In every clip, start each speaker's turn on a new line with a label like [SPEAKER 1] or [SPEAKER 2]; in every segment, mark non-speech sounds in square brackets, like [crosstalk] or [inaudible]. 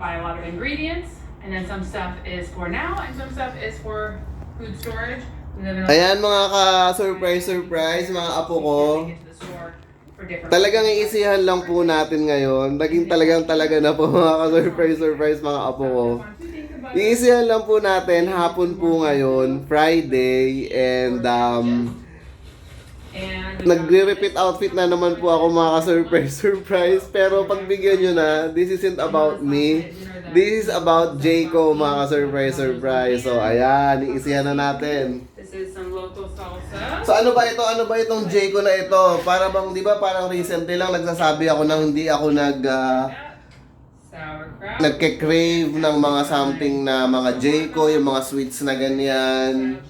[SPEAKER 1] buy a lot of ingredients, and then some stuff is for now, and some stuff is for food storage.
[SPEAKER 2] Ayan mga ka-surprise, surprise, mga apo ko. Talagang iisihan lang po natin ngayon. Naging talagang talaga na po mga ka-surprise, surprise, mga apo ko. Iisihan lang po natin, hapon po ngayon, Friday, and um, nagre-repeat outfit na naman po ako mga ka-surprise, [laughs] surprise. Pero pagbigyan nyo na, this isn't about me. This is about Jayco, mga ka-surprise, surprise. So, ayan, iisihan na natin.
[SPEAKER 1] This is some local salsa.
[SPEAKER 2] So ano ba ito? Ano ba itong Jayco na ito? Para bang, di ba parang recently lang nagsasabi ako nang hindi ako nag,
[SPEAKER 1] Sauerkraut.
[SPEAKER 2] nagke-crave ng mga something na mga Jayco, yung mga sweets na ganyan.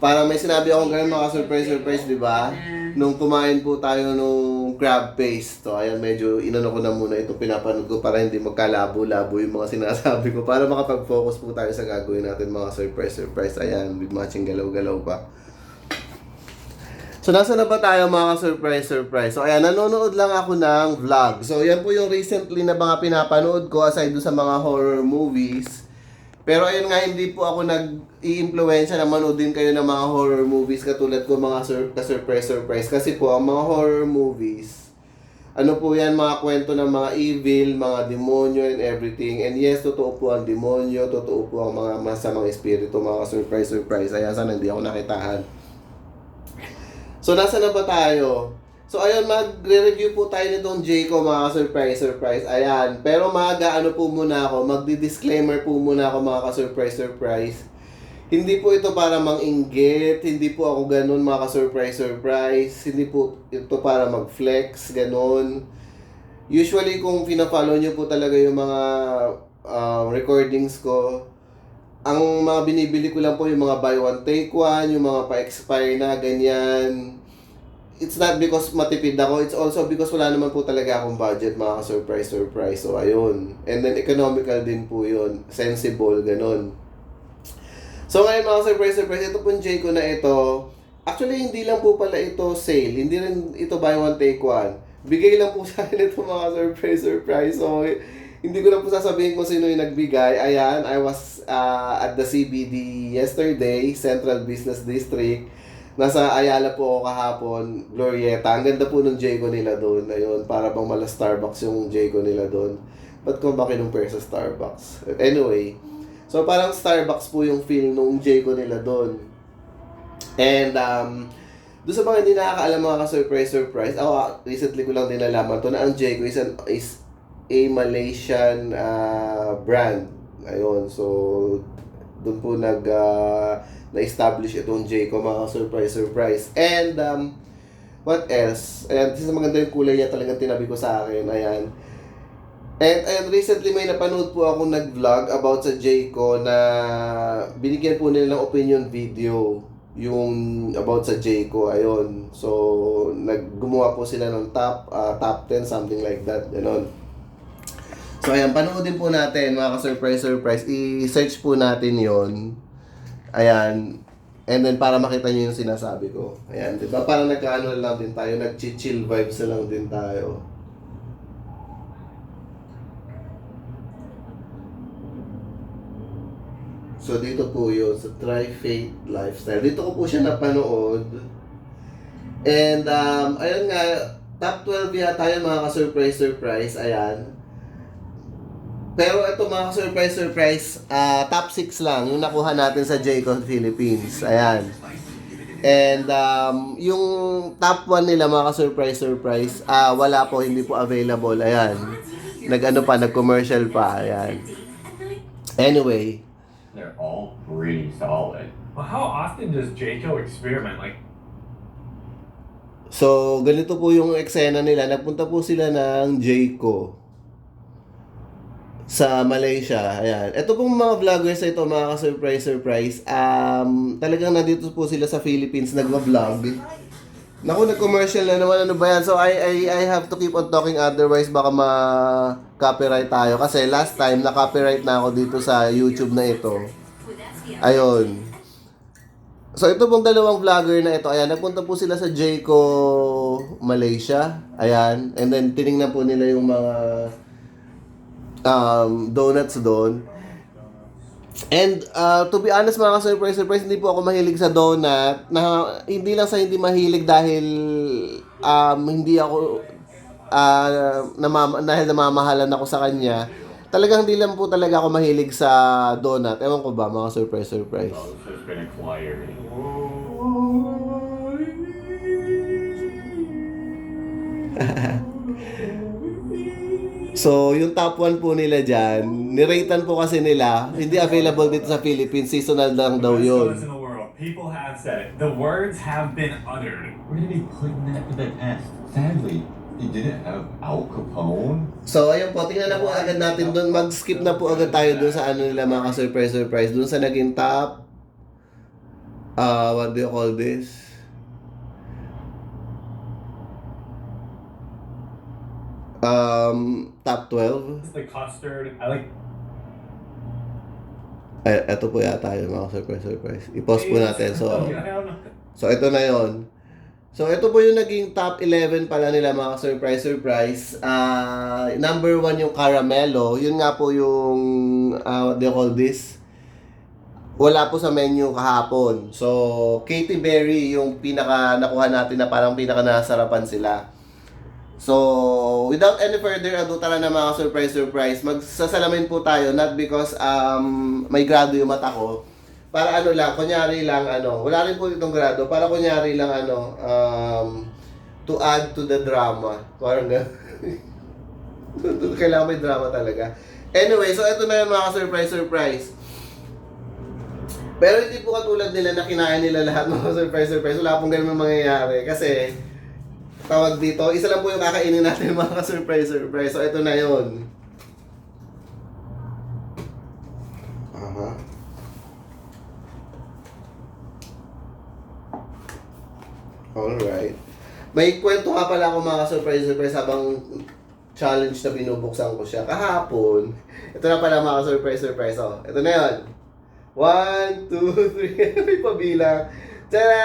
[SPEAKER 2] Parang may sinabi akong ganun mga surprise surprise, di ba? Nung kumain po tayo nung crab paste. So ayan, medyo inano ko na muna ito, pinapanood ko para hindi magkalabo-labo yung mga sinasabi ko. Para makapag-focus po tayo sa gagawin natin mga surprise surprise. Ayan, with matching galaw-galaw pa. So, nasa na ba tayo mga surprise surprise? So, ayan, nanonood lang ako ng vlog. So, yan po yung recently na mga pinapanood ko aside do sa mga horror movies. Pero ayun nga, hindi po ako nag-i-impluensya na manood din kayo ng mga horror movies katulad ko mga sur- ka-surprise surprise. Kasi po, ang mga horror movies, ano po yan, mga kwento ng mga evil, mga demonyo and everything. And yes, totoo po ang demonyo, totoo po ang mga masamang espiritu, mga surprise surprise. Ayan, sana hindi ako nakitaan. So, nasa na ba tayo? So, ayun, magre-review po tayo nitong Jayco, mga surprise, surprise. Ayan. Pero maga, ano po muna ako, magdi-disclaimer po muna ako, mga ka-surprise, surprise. Hindi po ito para mang-inggit, hindi po ako ganun, mga ka-surprise, surprise. Hindi po ito para mag-flex, ganun. Usually, kung pina-follow nyo po talaga yung mga um, recordings ko, ang mga binibili ko lang po yung mga buy one take one, yung mga pa-expire na ganyan. It's not because matipid ako, it's also because wala naman po talaga akong budget, mga ka-surprise, surprise. So, ayun. And then, economical din po yun. Sensible, ganun. So, ngayon mga surprise, surprise, ito pong Jayco na ito, actually, hindi lang po pala ito sale. Hindi rin ito buy one, take one. Bigay lang po [laughs] sa akin ito mga surprise, surprise. So, hindi ko na po sasabihin kung sino yung nagbigay. Ayan, I was uh, at the CBD yesterday, Central Business District. Nasa Ayala po ako kahapon, Glorieta. Ang ganda po ng Jayco nila doon. Ayun, para bang mala Starbucks yung Jayco nila doon. Ba't ko ba kinumpare sa Starbucks? Anyway, so parang Starbucks po yung feel nung Jayco nila doon. And um, doon sa mga hindi nakakaalam mga ka-surprise surprise, ako ah, recently ko lang din nalaman to na ang Jayco is, an, is a Malaysian ah, brand. Ayun, so doon po nag ah, na-establish itong Jayco mga surprise surprise. And um, what else? Ayan, isa maganda yung kulay niya talagang tinabi ko sa akin. Ayan. And, and recently may napanood po ako nag-vlog about sa Jayco na binigyan po nila ng opinion video yung about sa Jayco ayun so naggumawa po sila ng top ah, top 10 something like that ganon so ayan panoodin po natin mga ka-surprise surprise i-search po natin yon ayan and then para makita niyo yung sinasabi ko ayan di ba parang nagkaano lang din tayo nag-chill vibes na lang din tayo So dito po yun, sa Tri-Faith Lifestyle. Dito ko po siya napanood. And um, ayun nga, top 12 yata yun mga ka-surprise surprise. Ayan. Pero ito mga ka-surprise surprise, ah, top 6 lang yung nakuha natin sa Jaycon Philippines. Ayan. And um, yung top 1 nila mga ka-surprise surprise, ah wala po, hindi po available. Ayan. Nag-ano pa, nag-commercial pa. Ayan. Anyway,
[SPEAKER 3] They're all pretty solid.
[SPEAKER 4] Well, how often does Jayco experiment? Like,
[SPEAKER 2] So, ganito po yung eksena nila. Nagpunta po sila ng Jayco sa Malaysia. Ayan. Ito pong mga vloggers na ito, mga ka-surprise, surprise. Um, talagang nandito po sila sa Philippines, nagwa-vlog. Naku, nag-commercial na naman. Ano ba yan? So, I, I, I have to keep on talking otherwise baka ma-copyright tayo. Kasi last time, na-copyright na ako dito sa YouTube na ito. Ayun. So ito pong dalawang vlogger na ito, ayan, nagpunta po sila sa Jayco, Malaysia. Ayan. And then tiningnan po nila yung mga um, donuts doon. And uh, to be honest mga surprise surprise hindi po ako mahilig sa donut na hindi lang sa hindi mahilig dahil um, hindi ako uh, namama, dahil namamahalan ako sa kanya. Talagang hindi lang po talaga ako mahilig sa donut. Ewan ko ba mga surprise surprise. [laughs] So, yung top 1 po nila dyan, niratean po kasi nila, hindi available dito sa Philippines, seasonal lang daw yun.
[SPEAKER 4] People have said it. The words have been uttered.
[SPEAKER 3] We're gonna be putting that to the test. Sadly, it didn't have Al Capone.
[SPEAKER 2] So, ayun po, tingnan na po agad natin doon. Mag-skip na po agad tayo doon sa ano nila mga surprise surprise Doon sa naging top, uh, what do you call this? Um, top 12.
[SPEAKER 4] It's the custard. I like.
[SPEAKER 2] Ay, eto po yata yung mga surprise surprise. I-pause po natin. So. [laughs] So, ito na yon. So, ito po yung naging top 11 pala nila mga surprise surprise. Ah, number 1 yung caramelo. Yun nga po yung, uh, what do you call this? Wala po sa menu kahapon. So, Katy Berry yung pinaka nakuha natin na parang pinaka nasarapan sila. So, without any further ado, tara na mga surprise surprise. Magsasalamin po tayo not because um may grado yung mata ko. Para ano lang, kunyari lang ano, wala rin po itong grado, para kunyari lang ano, um, to add to the drama. Parang gano'n. [laughs] Kailangan may drama talaga. Anyway, so ito na yung mga surprise surprise. Pero hindi po katulad nila na kinain nila lahat [laughs] mga surprise surprise. Wala pong ganun mangyayari. Kasi, tawag dito, isa lang po yung kakainin natin [laughs] mga surprise surprise. So ito na yon. Aha. Alright. May kwento nga pala ako mga surprise surprise habang challenge na binubuksan ko siya. Kahapon, ito na pala mga surprise surprise. Oh, ito na yon. One, two, three. [laughs] May pabilang. Tara!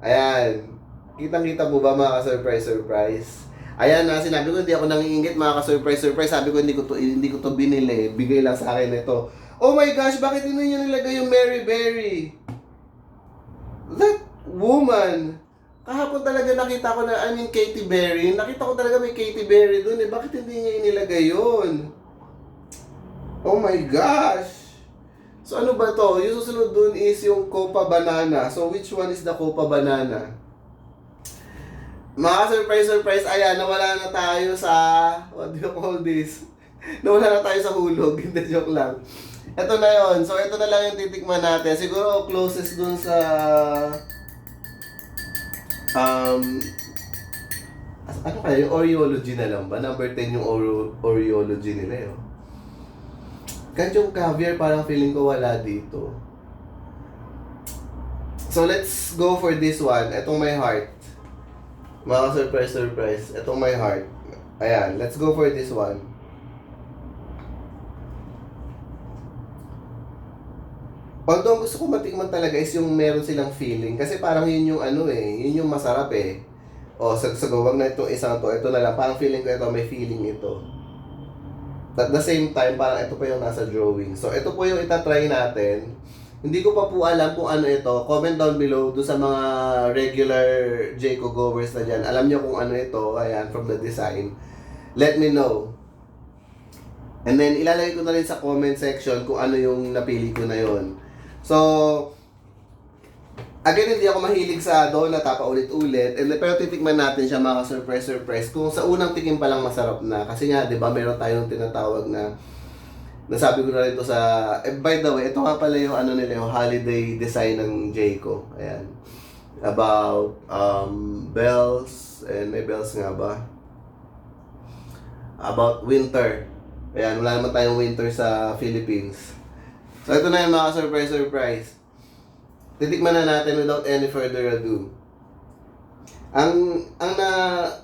[SPEAKER 2] Ayan. Kitang-kita po ba mga surprise surprise? Ayan na, sinabi ko hindi ako nangiingit mga ka-surprise surprise. Sabi ko hindi ko to hindi ko to binili. Bigay lang sa akin ito. Oh my gosh, bakit hindi niyo nilagay yung Mary Berry? That woman. Kahapon talaga nakita ko na, I mean, Katy Berry. Nakita ko talaga may Katy Berry doon eh. Bakit hindi niya inilagay yun? Oh my gosh! So ano ba to? Yung susunod dun is yung Copa Banana. So which one is the Copa Banana? Mga surprise surprise, ayan, nawala na tayo sa, what do you call this? [laughs] nawala na tayo sa hulog, [laughs] hindi joke lang. Ito na yon So ito na lang yung titikman natin. Siguro closest dun sa um ano kaya yung Oreology na lang ba? Number 10 yung Ore- Oreology nila yun. Kahit yung caviar, parang feeling ko wala dito. So, let's go for this one. Itong my heart. Mga surprise, surprise. Itong my heart. Ayan, let's go for this one. Although ang gusto ko matikman talaga is yung meron silang feeling. Kasi parang yun yung ano eh, yun yung masarap eh. O, sa, sa gawag na itong isang to, ito na lang. Parang feeling ko ito, may feeling ito. At the same time, parang ito pa yung nasa drawing. So, ito po yung itatry natin. Hindi ko pa po alam kung ano ito. Comment down below do sa mga regular Jayco goers na dyan. Alam nyo kung ano ito. Ayan, from the design. Let me know. And then, ilalagay ko na rin sa comment section kung ano yung napili ko na yon. So, Again, hindi ako mahilig sa donut ha, paulit-ulit. And, pero titikman natin siya mga surprise-surprise. Kung sa unang tingin pa lang masarap na. Kasi nga, di ba, meron tayong tinatawag na nasabi ko na rin ito sa... Eh, by the way, ito nga pala yung ano nila, yung holiday design ng Jayco. Ayan. About um, bells. And may bells nga ba? About winter. Ayan, wala naman tayong winter sa Philippines. So, ito na yung mga surprise-surprise titikman na natin without any further ado. Ang, ang na,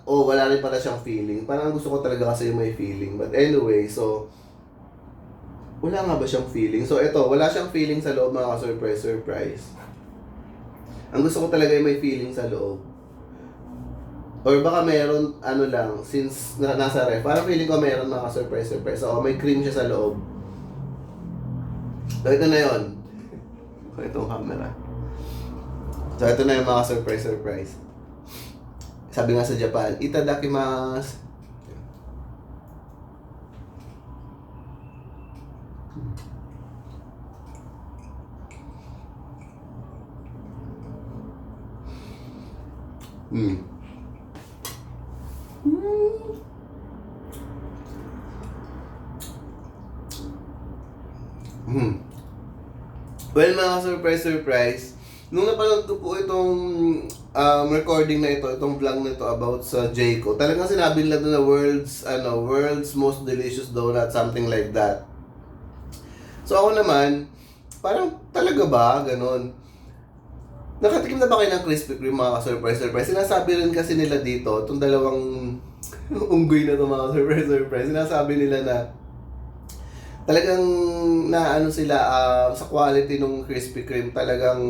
[SPEAKER 2] oh, wala rin pala siyang feeling. Parang gusto ko talaga kasi yung may feeling. But anyway, so, wala nga ba siyang feeling? So, ito, wala siyang feeling sa loob, mga surprise, surprise. Ang gusto ko talaga yung may feeling sa loob. Or baka meron, ano lang, since na, nasa ref. Parang feeling ko meron mga surprise surprise. Oo, may cream siya sa loob. So, ito na yun. So, itong camera. So, ito na yung mga surprise surprise. Sabi nga sa Japan, itadakimasu. Hmm. Hmm. Well, mga surprise, surprise. Nung napanood ko po itong um, recording na ito, itong vlog na ito about sa Jayco, talagang sinabi nila na world's, ano, world's most delicious donut, something like that. So ako naman, parang talaga ba, ganun. Nakatikim na ba kayo ng Krispy Kreme mga surprise surprise? Sinasabi rin kasi nila dito, itong dalawang [laughs] unggoy na ito mga surprise surprise, sinasabi nila na talagang na ano sila ah, sa quality ng Krispy Kreme talagang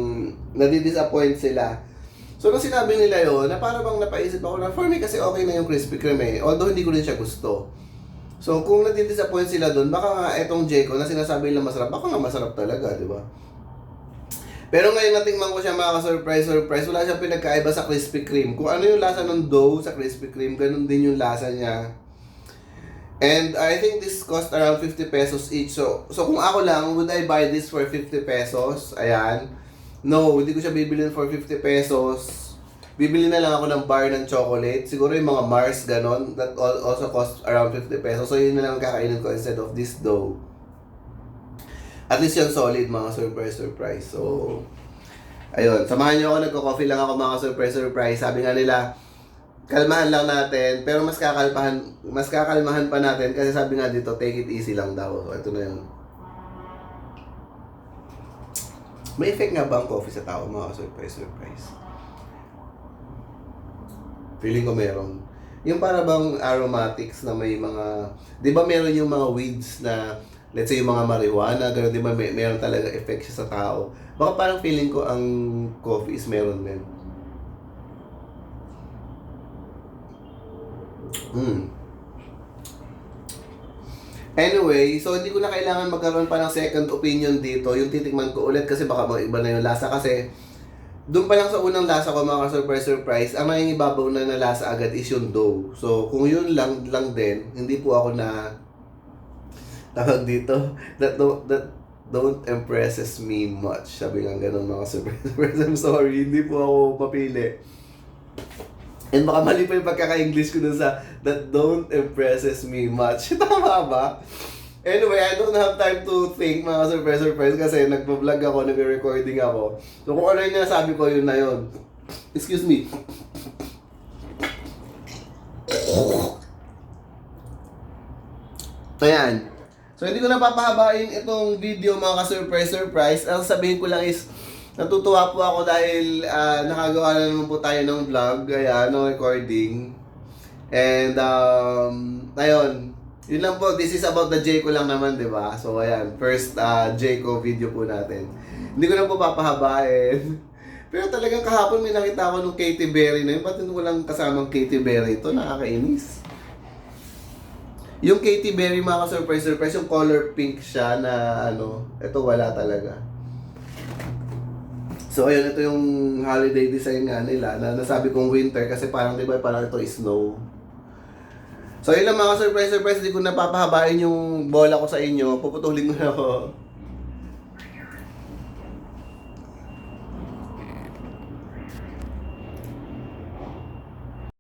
[SPEAKER 2] nadi-disappoint sila. So nung sinabi nila yon na parang bang napaisip ako na for me kasi okay na yung Krispy Kreme eh, although hindi ko rin siya gusto. So kung nadi-disappoint sila doon, baka nga etong Jayco na sinasabi nila masarap, baka nga masarap talaga, di ba? Pero ngayon natingman ko siya mga surprise surprise, wala siyang pinagkaiba sa Krispy Kreme. Kung ano yung lasa ng dough sa Krispy Kreme, ganun din yung lasa niya. And I think this cost around 50 pesos each. So, so kung ako lang, would I buy this for 50 pesos? Ayan. No, hindi ko siya bibilin for 50 pesos. Bibili na lang ako ng bar ng chocolate. Siguro yung mga Mars, ganon. That al- also cost around 50 pesos. So, yun na lang ang kakainin ko instead of this dough. At least yung solid, mga surprise, surprise. So, ayun. Samahan nyo ako, nagko-coffee lang ako, mga surprise, surprise. Sabi nga nila, kalmahan lang natin, pero mas kakalmahan, mas kakalmahan pa natin kasi sabi nga dito, take it easy lang daw. So, ito na yun. May effect nga ba ang coffee sa tao, mga surprise, surprise? Feeling ko meron. Yung para bang aromatics na may mga, di ba meron yung mga weeds na, let's say yung mga marijuana, gano'n, di ba may, meron talaga effect siya sa tao. Baka parang feeling ko ang coffee is meron din. Hmm. Anyway, so hindi ko na kailangan magkaroon pa ng second opinion dito. Yung titikman ko ulit kasi baka mag-iba na yung lasa kasi doon pa lang sa unang lasa ko mga surprise surprise, ang nangingibabaw na na lasa agad is yung dough. So kung yun lang lang din, hindi po ako na tawag dito, that don't, that don't impresses me much. Sabi nga ganun mga surprise. [laughs] I'm sorry, hindi po ako papili. And baka mali pa yung pagkaka-English ko dun sa that don't impresses me much. [laughs] Tama ba? Anyway, I don't have time to think mga surprise surprise kasi nagpa-vlog ako, nagre-recording ako. So kung ano yung nasabi ko, yun na yun. Excuse me. Ayan. So hindi ko na papahabain itong video mga ka-surprise surprise. Ang sabihin ko lang is natutuwa po ako dahil ah, nakagawa na naman po tayo ng vlog, ayan, ng recording. And um, ayun, yun lang po, this is about the Jayco lang naman, di ba? So ayan, first uh, Jayco video po natin. Hindi ko na po papahabain. [laughs] Pero talagang kahapon may nakita ko nung Katy Berry na yun. Ba't walang kasamang Katy Berry ito? Nakakainis. Yung Katy Berry mga surprise surprise, yung color pink siya na ano, ito wala talaga. So ayun, ito yung holiday design nga nila na nasabi kong winter kasi parang di ba parang ito is snow. So yun lang mga surprise surprise, hindi ko napapahabain yung bola ko sa inyo. Puputulin ko na ako.